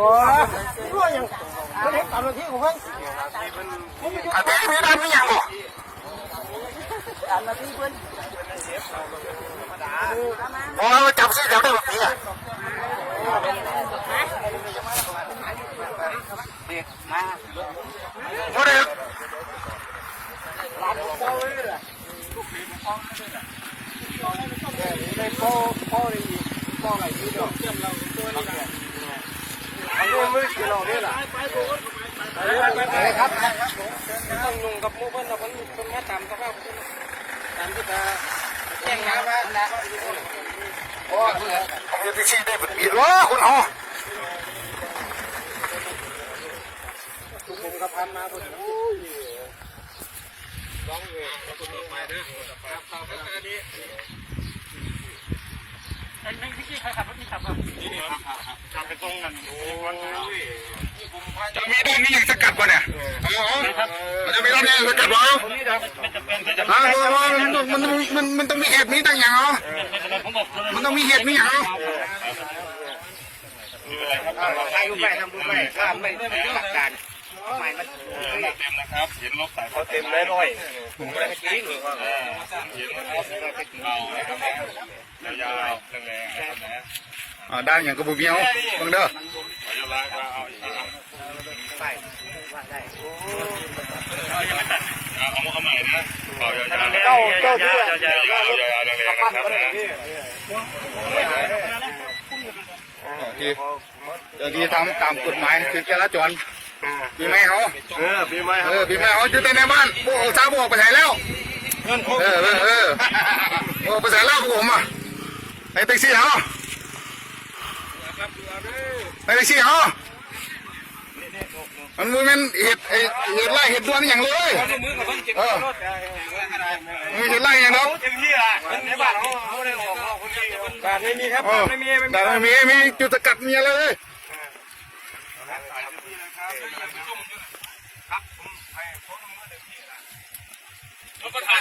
บ่รู้ยังไม่ได้ตามหน้าที่ของเพิ่นอาทิตย์นี้ได้ไม่ยังบ่ตามหน้าที่เพิ่นพอจับซี่จับได้แบบนี้อะมาพอได้ไม่พอพอเลยพออะไรที่เดียวอันนี้มือกิโลนี่ล่ะไปครับต้องนุ่งกับมูเพิ่นเพิ่นเพิ่นมาตามสภาพตามที่จะแจ้งมาว่านะโอ้ยที่ซี่ได้แบบนี้วคุณอ๋อผมกับพันมาเพิ่น จะมีด้านนี้ยังสกัดวะเนี่ยจะมีด้านนี้ยังสกัดวะอ่ามันมันมันมันต้องมีเหตุมีตั้งอย่างเหรอมันต้องมีเหตุมีอย่างเหรอใครรู้ไปทำรู้ไปข้ามไม่ไม่หลักการ หมายมันเต็มนะครับเห็นรถสายเขาเต็มเลยหน่อยผมไม่ได้กินเห็นเรานะครับยาวๆแรงๆนะครับนะอ่าด้านอย่างกระบุเมียวบังเด้อขอยุราก็เอาอีกเอาเอาใหม่นะเอายาวๆเจ้าเจ้าที่ยาวๆยาวๆแรงๆนะครับนะโอเคเดี๋ยวดีทำตามกฎหมายคือจราจร ปีใหม่เขาเออปีใหม่เออปีใหม่เขาอยู่แต่ในบ้านพวกชาวบวกไปไหนแล้วเงินครบเออเออเออโอ้ไปไหนแล้วพวกผมอะไอ้แท็กซี่เหรอไอ้แท็กซี่เหรอมันมันเหตุไอ้เหตุไล่เหตุด่วนอย่างเลยมือกับเพิ่นเก็บเออรถมีเหตุไล่อย่างเนาะเต็มที่อะในบ้านเขาเขาได้ออกคนที่บ้านไม่มีครับเออไม่มีไม่มีแต่ไม่มีมีจุดสกัดมีอะไรเลย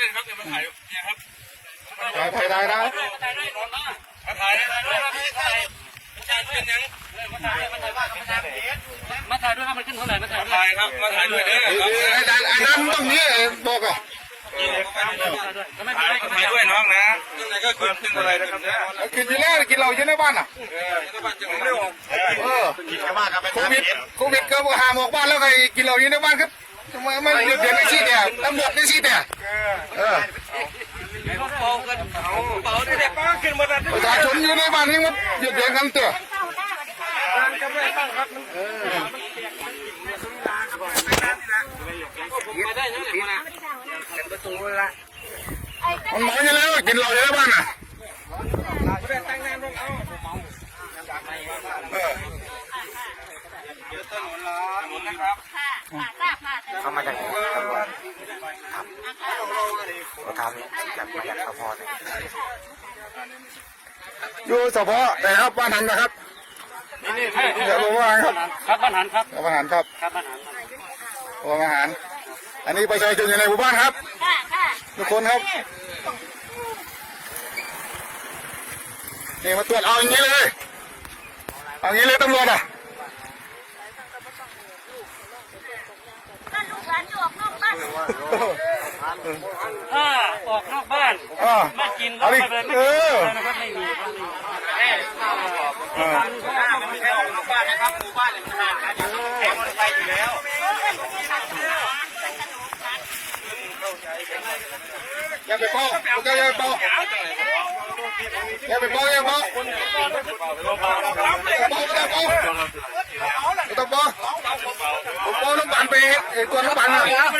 แล้วก็ถ่ายด้วยครับเดี๋ยวมาถ่ายเนี่ยครับถ่ายถ่ายได้นะถ่ายด้วยนอนมาถ่ายถ่ายด้วยครับถ่ายถ่ายเป็นยังมาถ่ายมาถ่ายว่ามาถ่ายมาถ่ายด้วยครับมันขึ้นเท่าไหร่มาถ่ายถ่ายครับมาถ่ายด้วยเด้อไอ้ด้านไอ้ด้านตรงนี้บอกอะถ่ายถ่ายด้วยน้องนะยังไงก็ขึ้นขึ้นอะไรนะครับเนี่ยกินอยู่แล้วกินเหล้าอยู่ในบ้านอะไม่ออกเออโควิดโควิดก็หามออกบ้านแล้วใครกินเหล้าอยู่ในบ้านครับ ทำไมไม่เดือดเดือดในที่เนี่ยตำรวจในที่เนี่ยเออเป่ากันเป่าได้ป้าขึ้นมาแล้วประชาชนอยู่ในบ้านนี่มันเดือดเดือดกันเถอะก็ไม่ตั้งครับไม่ได้ยังไงมาเป็นประตูละมันหมออยู่แล้วกินเหล้าอยู่ในบ้านอะไม่ได้ตั้งนานลงเอาเออนะครับ เขามาจากไหนครับเราทำจากมาจากสพเนี่ยอยู่เฉพาะนะครับบ้านหันนะครับนี่นี่เดี๋ยวบอกว่าครับครับบ้านหันครับบ้านหันครับครับบ้านหันบ้านหันอันนี้ประชาชนอยู่ในหมู่บ้านครับทุกคนครับนี่มาตรวจเอาอย่างนี้เลยเอาอย่างนี้เลยตำรวจอะ ลูกหลานอยู่ออกนอกบ้าน ถ้าออกนอกบ้านอ่าไม่กินเอาดิไม่เป็นเออนะครับไม่มีครับเออไม่ใช่ออกนอกบ้านนะครับหมู่บ้านเนี่ยมันห่างกันอยู่แค่มอเตอร์ไซค์อยู่แล้วอย่าไปเป้าอย่าไปเป้าอย่าไปเป้าอย่าไปเป้าไม่ต้องเป้าผมเป้าน้ำปั่นไปไอ้ตัวน้ำปั่นอะไม่ได้กินรถ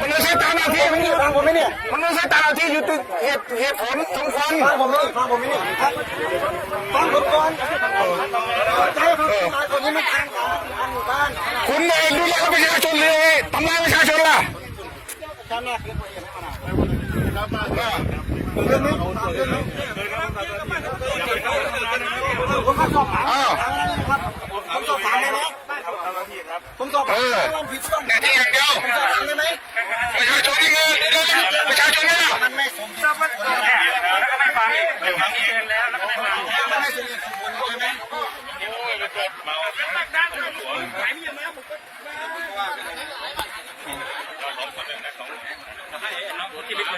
มันไม่ใช่ตามหน้าที่มันอยู่ฟังผมไหมเนี่ยมันไม่ใช่ตามหน้าที่อยู่ที่เหตุเหตุผลสมควรฟังผมไหมฟังผมไหมเนี่ฟังผมก่อนใช่ครับตายคนนี้มันทางของทางหมู่บ้านคุณเองดู องนี้เรื่องนี้ผมขอสอบถามอ้าวครับผมสอบถามได้ไหมผมสอบถามว่าผิดต้องหน้าที่อย่างเดียวผมสอบถามได้ไหมประชาชนนี่เงินประชาชนนี่ล่ะมันไม่สมเหตุสมผลแล้วก็ไม่ฟังเดี๋ยวฟังเองแล้วแล้วก็ไม่ฟังมันไม่สมเหตุสมผลใช่ไหมที่ไม่เคย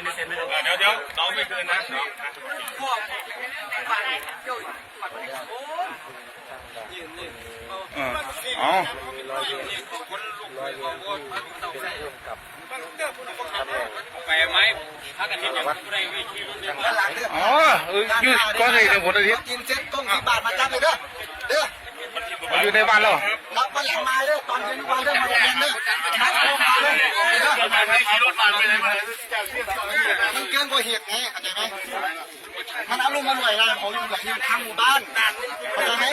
ในเซ็นไม่ได้เดี๋ยวเดี๋ยวน้องไม่คืนนะอ๋อไปไหมถ้ากันที่ยังไม่ได้วิธีเรื่องด้านหลังเด้ออ๋อเอออยู่ก็เลยถึงผลอาทิตย์กินเซ็ตต้มสิบบาทมาจับเลยเด้อเด้ออยู่ในบ้านเรา รับมาหลังมาเด้อตอนเย็นวันเด้อมาเย็นเด้อนัดโทรมาเลยเด้อไปขี่รถผ่านไปเลยมามันเกินกว่าเหตุไงเข้าใจไหมมันอารมณ์มันหน่วยงานของอยู่แบบนี้ทางหมู่บ้านเข้าใจไหม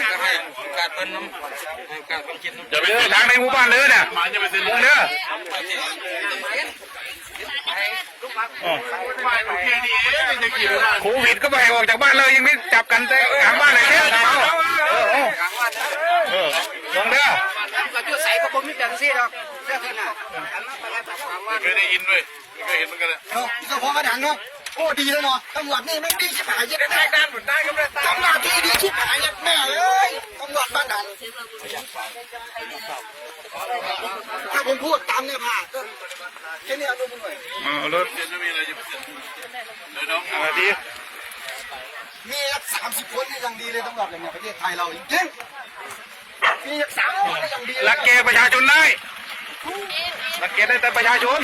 การเป็นการเป็นกินอย่าไปเดินทางในหมู่บ้านเลยเนี่ยมาจะไปเซ็นวงเด้อไปโอเคดีเอ๊ะจะขี่รถโควิดก็ไปออกจากบ้านเลยยังไม่จับกันแต่หางบ้านเลยเนี่ยเอา เออเออเออวงเด้อก็จใส่กระโปรงนิดเดียวสิหรอกเสื้อขนาดอันนั้นประกาศความว่าเคยได้ยินด้วยเคยเห็นเหมือนกันเลยเนาะเฉพาะดังเนาะโอ้ดีแล้วเนาะตำรวจนี่ไม่ดีชิบหายยังได้ด้านหมดได้ก็ไม่ได้ตำรวจที่ดีชิบหายยังแม่เอ้ยตำรวจบ้านดังถ้าผมพูดตามเนี่ยผ่าก็แค่นี้เอาดูมันหน่อยเอารถจะมีอะไรจะเดี๋ยวน้องเอาดีมีสามสิบคนนี่ยังดีเลยตำรวจเนี่ยประเทศไทยเราจริง ๆมีสามคนนี่ยังดีรักแกประชาชนได้รักแกได้แต่ประชาชน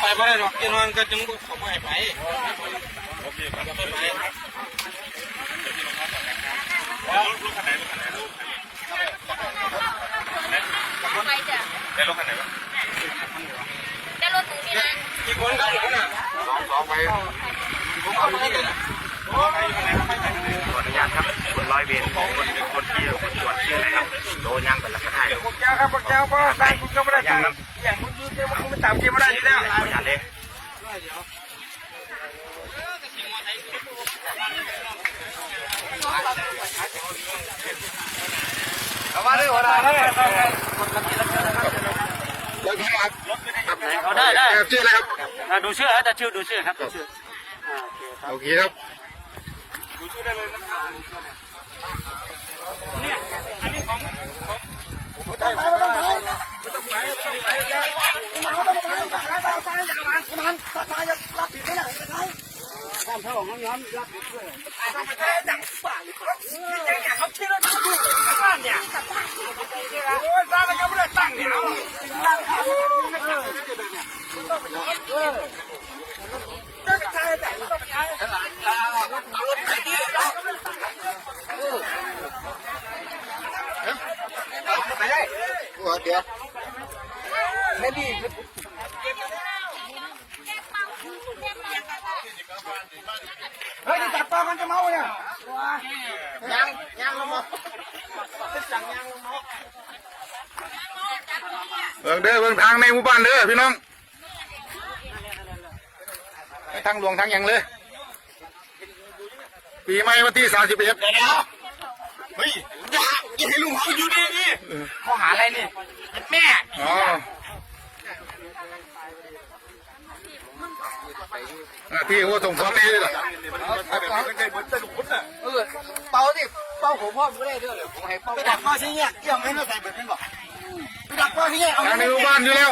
ไปไม่ได้หรอกกินวันก็จึงเขาไม่ไปไปจ้ะได้รถคันไหนบ้างจะรถหนูนี่นะกี่คนครับผมน่ะสองสองไป ขออนุญาตครับคุณร้อยเวรคนคนที่คนตรวจชื่ออะไรครับโดนยังเป็นหลักฐานพวกเจ้าครับพวกเจ้าก็ได้คุณก็ไม่ได้ตามอย่างคุณยืนเจ้าคุณไม่ตามเกมไม่ได้อยู่แล้วขออนุญาตเลยมาเลยหัวหน้าเลยได้ได้ชื่ออะไรครับดูชื่อฮะแต่ชื่อดูชื่อครับ โอเคครับเดี๋ยวไม่ดีเฮ้ยจับปลามันจะเมาเนี่ย ยังยังลงมาสั่งยังลงมาเบิ่งเด้อเบิ่งทางในหมู่บ้านเด้อพี่น้องไปทางหลวงทางหยังเลย ปีใหม่วันที่สามสิบเอ็ดเฮ้ยอย่าอย่าให้ลุงเขาอยู่ดีนี่ข้อหาอะไรนี่แม่อ๋อหน้าที่ว่าส่งฟ้องนี่เหรอ เออเป่าสิเป่า ผมพ่อไม่ได้ด้วยเลยผมให้เป่าไปดักพ่อที่เนี่ยเกี่ยวไม่น่าใส่เบิดเป็นบอกไปดักพ่อที่เนี่ยเอา ทางในหมู่บ้านอยู่แล้ว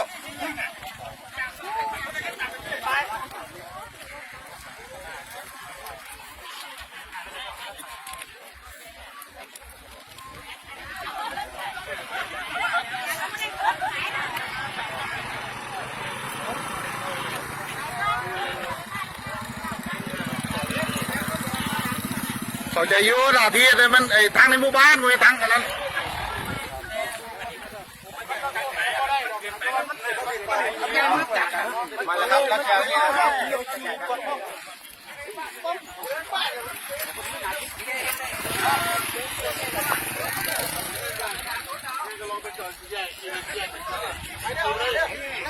เขาจะอยู่หน้าที่ไต่มันไอ้ทางในหมู่บ้านไว้ทางอะไรบนั้นะครับไปเร็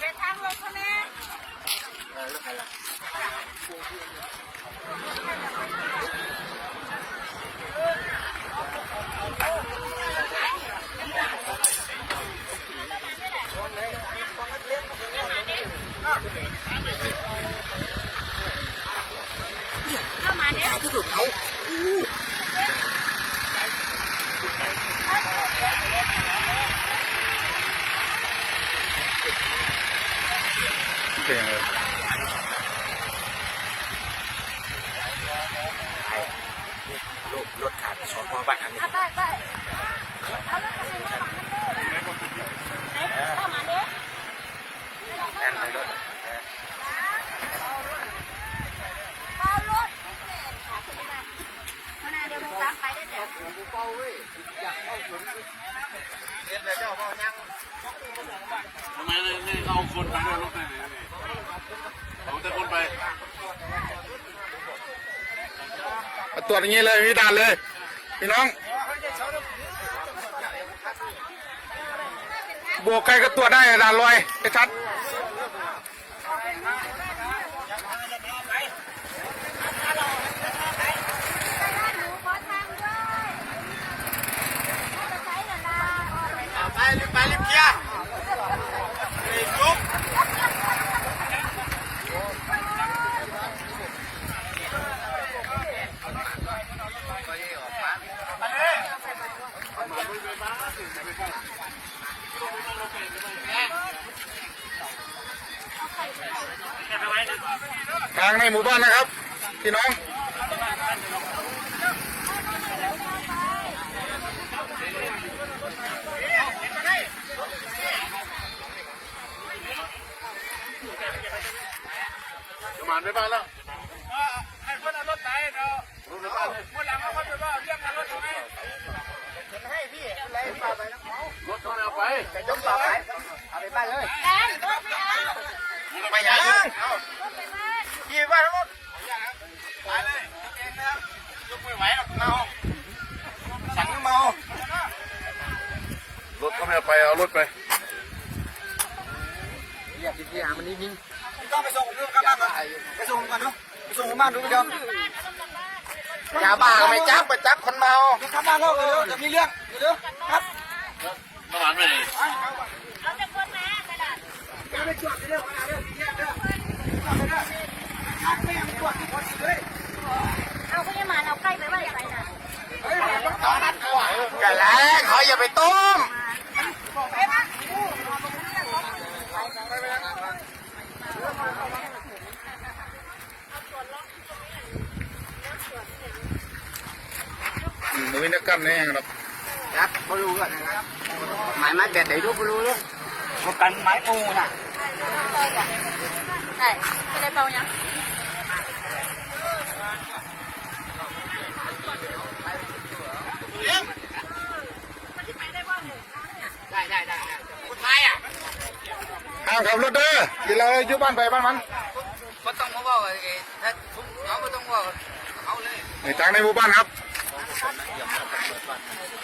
ป็นทางลงเขาแม่ เข้ามาเนี่ย เป็นยังไงลูกรถขาดสองพอบ้านอันนี้เอาไปไปเอารถเข้ามาเข้ามาเนี่ยแอนไปรถเอารถขาขึ้นมาขนาดเดียวมันรับไปได้แต่ทำไมเลยนี่เอาคนไปด้วยรถไปไหนนี่เอาแต่คน ไปตรวจอย่างนี้เลยมีด่านเลย พี่น้องบวกใครก็ตรวจได้ด่านลอยไอ้ชัดหนูขอทางด้วยจะใช้เลาไปรีบไปรีบเคลียร์รีบจุ๊บ ทางในหมู่บ้านนะครับ พี่น้องมานไปบ้านแล้วให้คนเอารถไปเนาะคนหลังเอาคนไปว่าเรียกกันรถทำไมให้พี่อะไรป่าไปนะรถเขาเอาไปจะยกป่าไปเอาไปบ้านเลยไม่เอาไปยัง รถไปบ้าน ขี่บ้านทั้งหมดไปเลยเองนะครับยกไม่ไหวหรอกเมาสั่งเมาร ถเขา ไม่เอาไปเอารถไปเรียกพี่ๆมันนิ่งๆต้องไปส่งเรื่องกลับบ้านก่อนไปส่งก่อนเนาะไปส่งบ้านดูไปเดียวอย่าบ้าไม่จับไปจับคนเมากลับบ้านแล้วเดี๋ยวจะมีเรื่องเดี๋ยวครับมาหมานไปไหนเราจะคนมาไปละไปจอดเรื่องมาเรื่องเรื่องเรื่องไม่ยังจอดที่คนเลยเอาพยามาเอาใกล้ไปว่าอย่างไรนะกันแล้วเขาอย่าไปต้ม อืมมันมีนักกันแน่ครับครับบรูกันนะครับหมายไม้เบ็ดไหนรู้บรูเลยพกันไม้ปูน่ะใช่ไม่ได้เป่ายังได้ได้ได้คนไทยอะห้ามขับรถเด้อที่เราอยู่บ้านไปบ้านมันก็ต้องมาบอกไอ้ถ้าทุกน้องก็ต้องบอกเขาเลยในทางในหมู่บ้านครับ 咱们要慢慢กจ